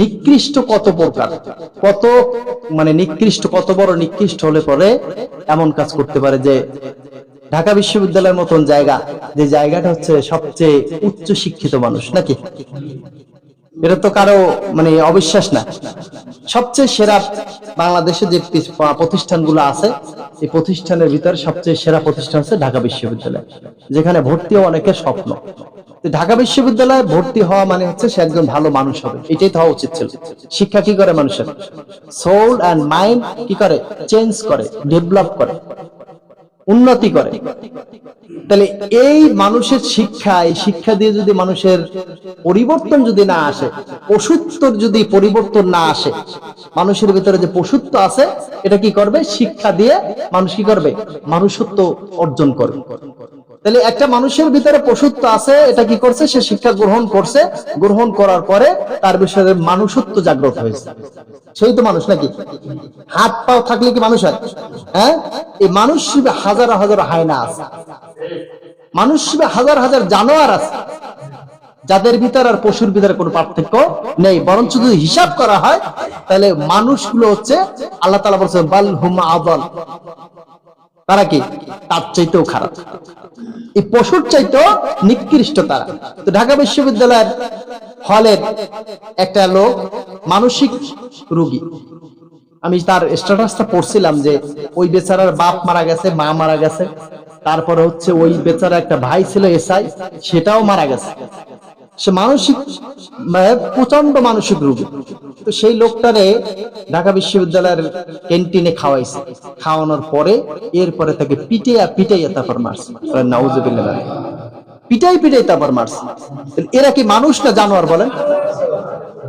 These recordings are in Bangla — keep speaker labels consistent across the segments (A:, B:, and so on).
A: নিকৃষ্ট কত প্রকার? কত মানে নিকৃষ্ট কত বড় নিকৃষ্ট হলে পরে এমন কাজ করতে পারে যে ঢাকা বিশ্ববিদ্যালয়ের মতন জায়গা, যে জায়গাটা হচ্ছে সবচেয়ে উচ্চ শিক্ষিত মানুষ, নাকি? এটা তো কারও মানে অবিশ্বাস না। সবচেয়ে সেরা বাংলাদেশে যে প্রতিষ্ঠানগুলো আছে, এই প্রতিষ্ঠানের ভিতরে সবচেয়ে সেরা প্রতিষ্ঠান হচ্ছে ঢাকা বিশ্ববিদ্যালয়, যেখানে ভর্তি হওয়া অনেকের স্বপ্ন। ঢাকা বিশ্ববিদ্যালয়ে ভর্তি হওয়া মানে হচ্ছে সে একজন ভালো মানুষ হবে। এটাই তো হওয়া উচিত ছিল। শিক্ষা কি করে মানুষের? সোল অ্যান্ড মাইন্ড কি করে? চেঞ্জ করে ডেভেলপ করে, উন্নতি করে। তাহলে এই মানুষের শিক্ষা, এই শিক্ষা দিয়ে যদি মানুষের পরিবর্তন যদি না আসে পশুত্বর যদি পরিবর্তন না আসে, মানুষের ভিতরে যে পশুত্ব আছে, এটা কি করবে? শিক্ষা দিয়ে মানুষ কি করবে? মানুষত্ব অর্জন করবে। তাহলে একটা মানুষের ভিতরে পশুত্ব আছে, এটা কি করছে? সে শিক্ষা গ্রহণ করছে। গ্রহণ করার পরে তার বিষয়ে মানুষত্ব জাগ্রত হয়েছে। সেই তো মানুষ নাকি? হাত পাও থাকলে কি মানুষ হয়? হ্যাঁ? এই মানুষ শিবে হাজার হাজার হায়না আছে। মানুষ শিবে হাজার হাজার জানোয়ার আছে। যাদের ভিতর আর পশুর ভিতরে কোনো পার্থক্য নেই। বরঞ্চ যদি হিসাব করা হয়, তাহলে মানুষগুলো হচ্ছে আল্লাহ তালা বলছে বাল হুম আদল। তারা কি? তার চাইতেও খারাপ। এই পশুর চাইতো নিকৃষ্ট তারা। তো ঢাকা বিশ্ববিদ্যালয়ের হলের একটা লোক মানসিক রোগী। আমি তার স্ট্যাটাসটা পড়ছিলাম যে ওই বেচারার বাপ মারা গেছে, মা মারা গেছে। তারপরে হচ্ছে ওই বেচারা একটা ভাই ছিল এসআই, সেটাও মারা গেছে। সে মানসিক মানে প্রচণ্ড মানসিক রোগী। তো সেই লোকটারে ঢাকা বিশ্ববিদ্যালয়ের ক্যান্টিনে খাওয়াইছে। খাওয়ানোর পরে এরপরে তাকে পিটাইয়া পিটাইয়া তারপর মারছে। নাউজুবিল্লাহ পিটাই পিটাই তারপর মারছে। এরা কি মানুষ না জানোয়ার? বলেন।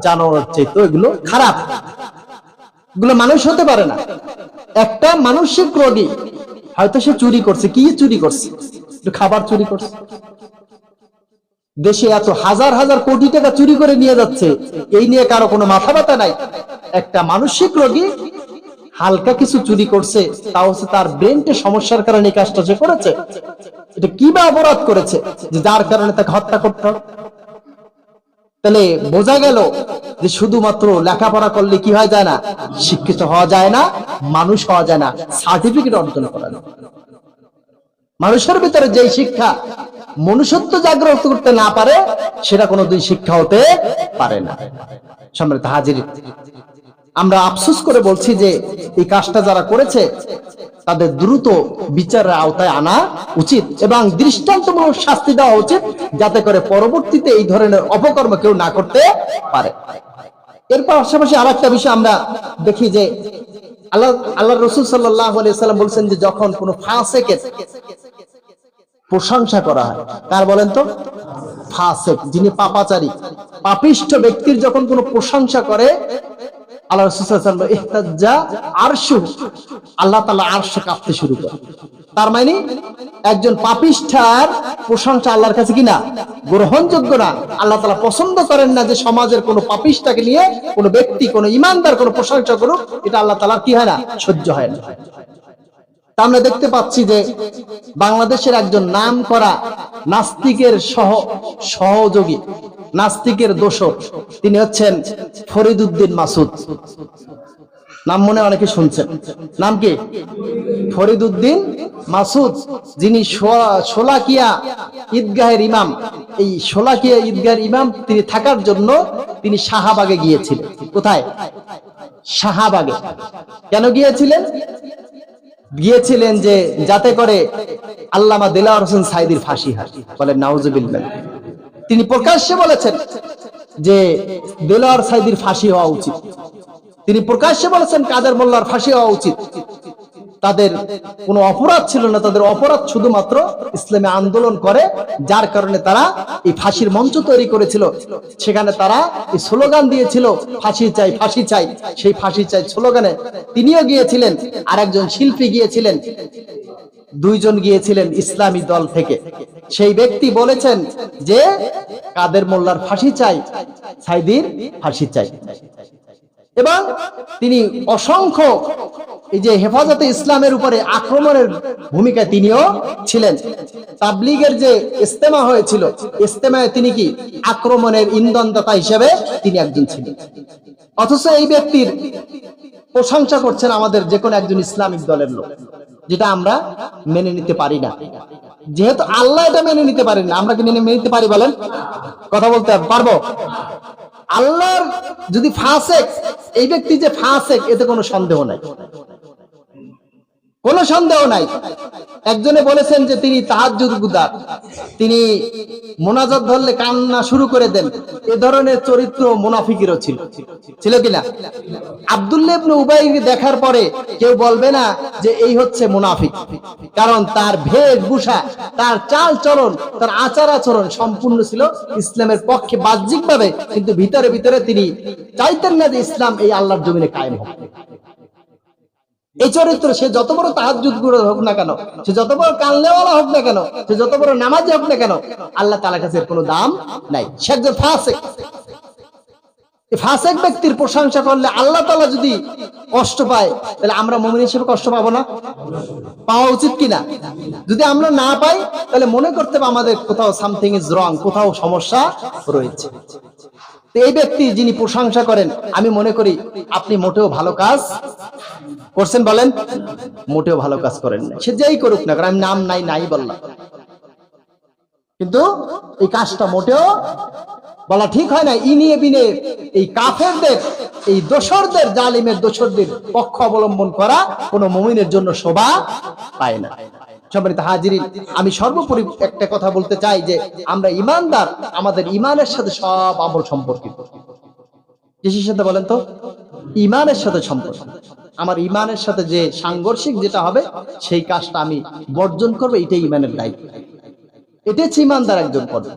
A: জানোয়ার চাইতো এগুলো খারাপ। এগুলো মানুষ হতে পারে না। একটা মানসিক রোগী হয়তো সে চুরি করছে। কি চুরি করছে? খাবার চুরি করছে। দেশে এত হাজার হাজার কোটি টাকা চুরি করে নিয়ে যাচ্ছে, এই নিয়ে কারও কোনো মাথা ব্যথা নাই। একটা মানসিক রোগী হালকা কিছু চুরি করছে, তাও হচ্ছে তার ব্রেনটে সমস্যার কারণে এই কাজটা সে করেছে। এটা কি বা অপরাধ করেছে যে যার কারণে তাকে হত্যা করতে হবে তাহলে বোঝা গেল যে শুধুমাত্র লেখাপড়া করলে কি হয় যায় না, শিক্ষিত হওয়া যায় না, মানুষ হওয়া যায় না সার্টিফিকেট অর্জন করা মানুষের ভিতরে যেই শিক্ষা মনুষ্যত্ব জাগ্রত করতে না পারে, সেটা কোনো দুই শিক্ষা হতে পারে না। সম্মানিত হাজির, আমরা আফসোস করে বলছি যে এই কাজটা যারা করেছে, তাদের দ্রুত বিচারের আওতায় আনা উচিত এবং দৃষ্টান্তমূলক শাস্তি দেওয়া উচিত যাতে করে পরবর্তীতে এই ধরনের অপকর্ম কেউ না করতে পারে। এর পাশাপাশি আর একটা বিষয় আমরা দেখি যে আল্লাহ আল্লাহ রসুল সাল্লাহ সাল্লাম বলছেন যে যখন কোনো ফাঁসেকের প্রশংসা করা হয়। কার বলেন তো? ফাসেক, যিনি পাপাচারী। পাপিষ্ঠ ব্যক্তির যখন কোনো প্রশংসা করে মানে একজন পাপিষ্ঠার প্রশংসা আল্লাহর কাছে কি না? গ্রহণযোগ্য না। আল্লাহ তাআলা পছন্দ করেন না যে সমাজের কোনো পাপিষ্ঠাকে নিয়ে, কোনো ব্যক্তি, কোনো ইমানদার কোনো প্রশংসা করুক, এটা আল্লাহ তালা কি হয় না? সহ্য হয় না। আমরা দেখতে পাচ্ছি যে বাংলাদেশের একজন নাম করা নাস্তিকের সহ, সহযোগী, নাস্তিকের দোষক, তিনি হচ্ছেন ফরিদুদ্দিন মাসুদ। নাম মনে অনেকে শুনছেন। নাম কি? ফরিদুদ্দিন মাসুদ, যিনি শোলাকিয়া ঈদগাহের ইমাম। এই শোলাকিয়া ঈদগাহের ইমাম তিনি থাকার জন্য তিনি শাহাবাগে গিয়েছিলেন। কোথায়? শাহাবাগে। কেন গিয়েছিলেন? গিয়েছিলেন যে যাতে করে আল্লামা দিলাওয়ার হোসেন সাইদির ফাঁসি হয়। বলেন নাউজুবিল্লাহ তিনি প্রকাশ্যে বলেছেন যে দিলাওয়ার সাইদির ফাঁসি হওয়া উচিত। তিনি প্রকাশ্যে বলেছেন কাদের মোল্লার ফাঁসি হওয়া উচিত। তাদের কোনো অপরাধ ছিল না, তাদের অপরাধ শুধুমাত্র ইসলামে আন্দোলন করে, যার কারণে তারা এই ফাঁসির মঞ্চ তৈরি করেছিল। সেখানে তারা এই স্লোগান দিয়েছিল, ফাঁসি চাই ফাঁসি চাই। সেই ফাঁসি চাই স্লোগানে তিনিও গিয়েছিলেন আর একজন শিল্পী গিয়েছিলেন, দুইজন গিয়েছিলেন ইসলামী দল থেকে। সেই ব্যক্তি বলেছেন যে, কাদের মোল্লার ফাঁসি চাই, সাইদির ফাঁসি চাই। এবং তিনি অসংখ্য এই যে হেফাজতে ইসলামের উপরে আক্রমণের ভূমিকায় তিনিও ছিলেন। তাবলিগের যে ইস্তেমা হয়েছিল, ইস্তেমায় তিনি কি আক্রমণের ইন্ধনদাতা হিসেবে তিনি একজন ছিলেন। অথচ এই ব্যক্তির প্রশংসা করছেন আমাদের যে কোনো একজন ইসলামিক দলের লোক, যেটা আমরা মেনে নিতে পারি না। যেহেতু আল্লাহ এটা মেনে নিতে পারেন, আমরা কি মেনে নিতে পারি বলেন? কথা বলতে পারব? আল্লাহর যদি ফাসেক, এই ব্যক্তি যে ফাসেক, এতে কোনো সন্দেহ নাই। কোন সন্দেহ নাই। একজনে বলেছেন যে তিনি তাহাজুদ গুদার। তিনি মোনাজাত ধরলে কান্না শুরু করে দেন। এ ধরনের চরিত্র মুনাফিকেরও ছিল। ছিল কিনা? আব্দুল্লাহ ইবনে উবাইকে দেখার পরে কেউ বলবে না যে এই হচ্ছে মুনাফিক। কারণ তার ভেষভূষা তার চাল চলন, তার আচার আচরণ সম্পূর্ণ ছিল ইসলামের পক্ষে বাহ্যিকভাবে, কিন্তু ভিতরে ভিতরে তিনি চাইতেন না যে ইসলাম এই আল্লাহর জমিনে কায়েম হোক। এই চরিত্র, সে যত বড় তাহাজুদ গুরু হোক না কেন, সে যত বড় কানলেওয়ালা হোক না কেন, সে যত বড় নামাজি হোক না কেন, আল্লাহ তালা কাছে কোনো দাম নাই। সে একজন এই ফাসেক ব্যক্তির প্রশংসা করলে আল্লাহ তালা যদি কষ্ট পায়, তাহলে আমরা মমিন হিসেবে কষ্ট পাবো না? পাওয়া উচিত কিনা? যদি আমরা না পাই, তাহলে মনে করতে হবে আমাদের কোথাও সামথিং ইজ রং কোথাও সমস্যা রয়েছে। এই ব্যক্তি যিনি প্রশংসা করেন, আমি মনে করি আপনি মোটেও ভালো কাজ করছেন বলেন? মোটেও ভালো কাজ করেন সে যেই করুক না কারণ আমি নাম নাই নাই বললাম। কিন্তু এই কাজটা মোটেও বলা ঠিক হয় না ইনিয়ে বিনে এই কাফেরদের, এই দোসরদের জালিমের দোসরদের পক্ষ অবলম্বন করা কোনো মমিনের জন্য শোভা পায় না। সম্মানিত হাজিরিন, আমি সর্বোপরি একটা কথা বলতে চাই যে আমরা ইমানদার, আমাদের ইমানের সাথে সব আমল সম্পর্কিত। কিসের সাথে বলেন তো? ইমানের সাথে সম্পর্ক আমার ইমানের সাথে যে সাংঘর্ষিক যেটা হবে, সেই কাজটা আমি বর্জন করব, এটাই ইমানের দায়িত্ব। এটা হচ্ছে ইমানদার একজন করবে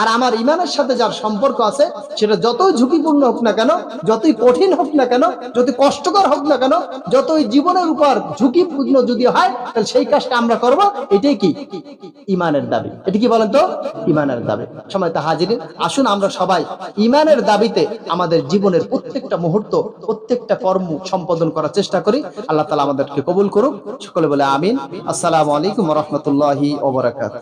A: আর আমার ইমানের সাথে যার সম্পর্ক আছে, সেটা যতই ঝুঁকিপূর্ণ হোক না কেন, যতই কঠিন হোক না কেন, যতই কষ্টকর হোক না কেন, যতই জীবনের উপর ঝুঁকিপূর্ণ যদি হয়, তাহলে সেই কাজটা আমরা করব। এটাই কি? ইমানের দাবি। এটা কি বলেন তো? ইমানের দাবি। সময় তা হাজির আসুন আমরা সবাই ইমানের দাবিতে আমাদের জীবনের প্রত্যেকটা মুহূর্ত, প্রত্যেকটা কর্ম সম্পাদন করার চেষ্টা করি। আল্লাহ তালা আমাদেরকে কবুল করুক। সকলে বলে আমিন। আসসালামু আলাইকুম রহমতুল্লাহি ওবরাকাত